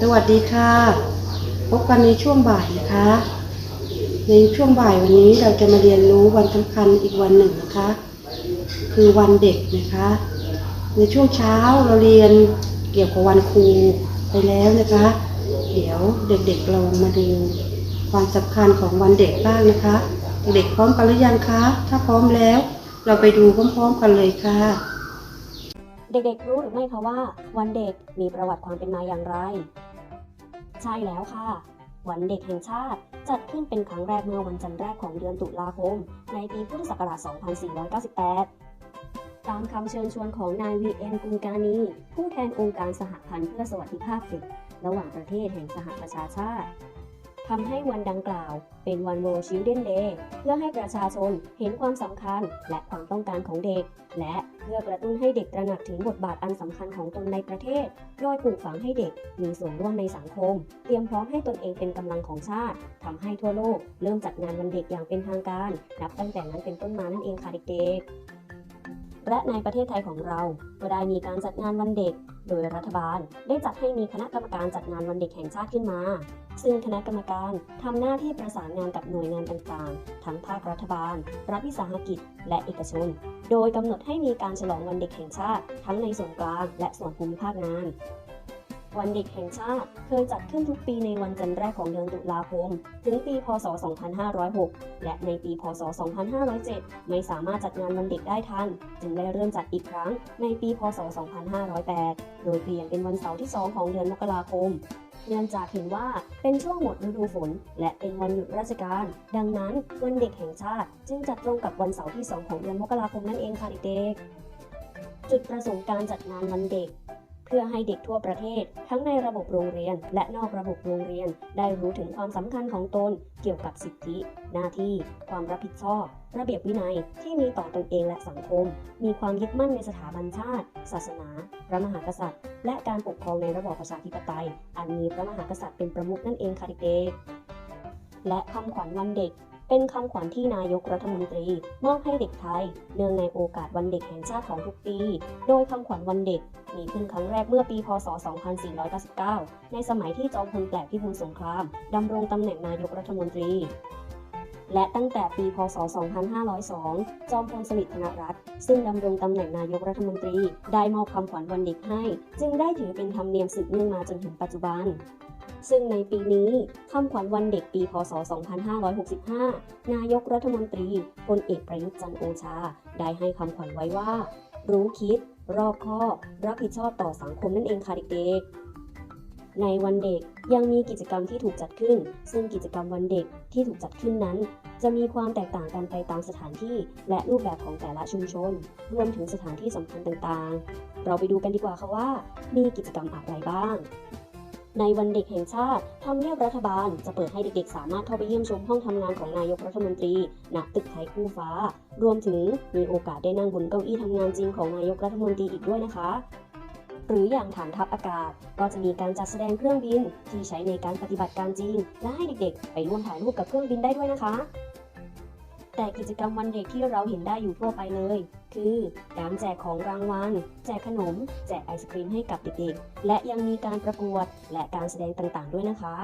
สวัสดีค่ะ พบกันในช่วงบ่ายนะคะ ในช่วงบ่ายวันนี้เราจะมาเรียนรู้วันสำคัญอีกวันหนึ่งนะคะ คือวันเด็กนะคะ ในช่วงเช้าเราเรียนเกี่ยวกับวันครูไปแล้วนะคะ เดี๋ยวเด็กๆเรามาดูความสำคัญของวันเด็กบ้างนะคะ เด็กๆพร้อมกันหรือยังคะ ถ้าพร้อมแล้ว เราไปดูพร้อมๆกันเลยค่ะ เด็กๆรู้หรือไม่คะว่า วันเด็กมีประวัติความเป็นมาอย่างไร ใช่แล้วค่ะ วันเด็กแห่งชาติจัดขึ้นเป็นครั้งแรกเมื่อวันจันทร์แรกของเดือนตุลาคม ในปีพุทธศักราช 2498 ตามคำเชิญชวนของนายวีเอ็นกุลกานีผู้แทนองค์การสหพันธ์เพื่อสวัสดิภาพเด็กระหว่างประเทศแห่งสหประชาชาติ ทำให้วันดังกล่าว เป็นวัน World Children Day เพื่อให้ประชาชนเห็นความสำคัญและความต้องการของเด็ก และเพื่อกระตุ้นให้เด็กตระหนักถึงบทบาทอันสำคัญของตนในประเทศ โดยปลูกฝังให้เด็กมีส่วนร่วมในสังคม เตรียมพร้อมให้ตนเองเป็นกำลังของชาติทำให้ทั่วโลก เริ่มจัดงานวันเด็กอย่างเป็นทางการ นับตั้งแต่นั้นเป็นต้นมานั่นเองค่ะเด็กๆ และในประเทศไทยของเราก็ได้มีการจัดงานวันเด็ก โดยรัฐบาล ได้จัดให้มีคณะกรรมการจัดงานวันเด็กแห่งชาติขึ้นมา ซึ่งคณะกรรมการทำหน้าที่ประสานงานกับหน่วยงานต่างๆ ทั้งภาครัฐบาล รัฐวิสาหกิจ และเอกชน โดยกำหนดให้มีการฉลองวันเด็กแห่งชาติ ทั้งในส่วนกลางและส่วนภูมิภาคงาน วันเด็กแห่งชาติ เคยจัดขึ้นทุกปีในวันจันทร์แรกของเดือนตุลาคม ถึงปี พศ 2506 และในปี พศ 2507 ไม่สามารถจัดงานวันเด็กได้ทัน จึงได้เริ่มจัดอีกครั้งในปี พศ 2508 โดยเปลี่ยนเป็นวันเสาร์ที่ 2 ของเดือนมกราคมเนื่องจากเห็นว่าเป็นช่วงหมดฤดูฝน และเป็นวันหยุดราชการ ดังนั้นวันเด็กแห่งชาติ จึงจัดตรงกับวันเสาร์ที่ 2 ของเดือนมกราคมนั่นเองค่ะเด็กๆจุดประสงค์การจัดงานวันเด็ก พื่อให้เด็กทั่วประเทศ ทั้งในระบบโรงเรียน และนอกระบบโรงเรียน ได้รู้ถึงความสำคัญของตน เกี่ยวกับสิทธิ หน้าที่ ความรับผิดชอบ ระเบียบวินัยที่มีต่อตนเองและสังคม มีความยึดมั่นในสถาบันชาติ ศาสนา พระมหากษัตริย์ และการปกครองในระบอบประชาธิปไตย อันมีพระมหากษัตริย์เป็นประมุขนั่นเองค่ะเด็กและคำขวัญวันเด็ก เป็นคำขวัญที่นายกรัฐมนตรี มอบให้เด็กไทย เนื่องในโอกาสวันเด็กแห่งชาติของทุกปี โดยคำขวัญวันเด็ก มีขึ้นครั้งแรกเมื่อปี พศ 2499 ในสมัยที่จอมพลแปลกพิบูลสงครามดำรงตำแหน่งนายกรัฐมนตรี และตั้งแต่ปี พศ 2502 จอมพลสฤษดิ์ธนรัตน์ซึ่งดำรงตำแหน่งนายกรัฐมนตรี ได้มอบคำขวัญวันเด็กให้ จึงได้ถือเป็นธรรมเนียมสืบเนื่องมาจนถึงปัจจุบัน ซึ่งในปีนี้คำขวัญวันเด็กปีพศ 2565 นายกรัฐมนตรีพลเอกประยุทธ์จันทร์โอชา ได้ให้คำขวัญไว้ว่า รู้คิด รอบคอบ รับผิดชอบต่อสังคมนั่นเองค่ะเด็กๆ ในวันเด็กยังมีกิจกรรมที่ถูกจัดขึ้น ซึ่งกิจกรรมวันเด็กที่ถูกจัดขึ้นนั้น จะมีความแตกต่างกันไปตามสถานที่ และรูปแบบของแต่ละชุมชน รวมถึงสถานที่สำคัญต่างๆ เราไปดูกันดีกว่าค่ะว่า มีกิจกรรมอะไรบ้าง ในวันเด็กแห่งชาติทำเนียบรัฐบาล จะเปิดให้เด็กๆ สามารถเข้าไปเยี่ยมชมห้องทำงานของนายกรัฐมนตรีณตึกไทยคู่ฟ้า รวมถึงมีโอกาสได้นั่งบนเก้าอี้ทำงานจริงของนายกรัฐมนตรีอีกด้วยนะคะ หรืออย่างฐานทัพอากาศ ก็จะมีการจัดแสดงเครื่องบินที่ใช้ในการปฏิบัติการจริง และให้เด็กๆ ไปร่วมถ่ายรูปกับเครื่องบินได้ด้วยนะคะ แต่กิจกรรมวันเด็กที่เราเห็นได้อยู่ทั่วไปเลย คือการแจกของรางวัล แจกขนม แจกไอศครีมให้กับเด็กๆ และยังมีการประกวดและการแสดงต่างๆ ด้วยนะคะ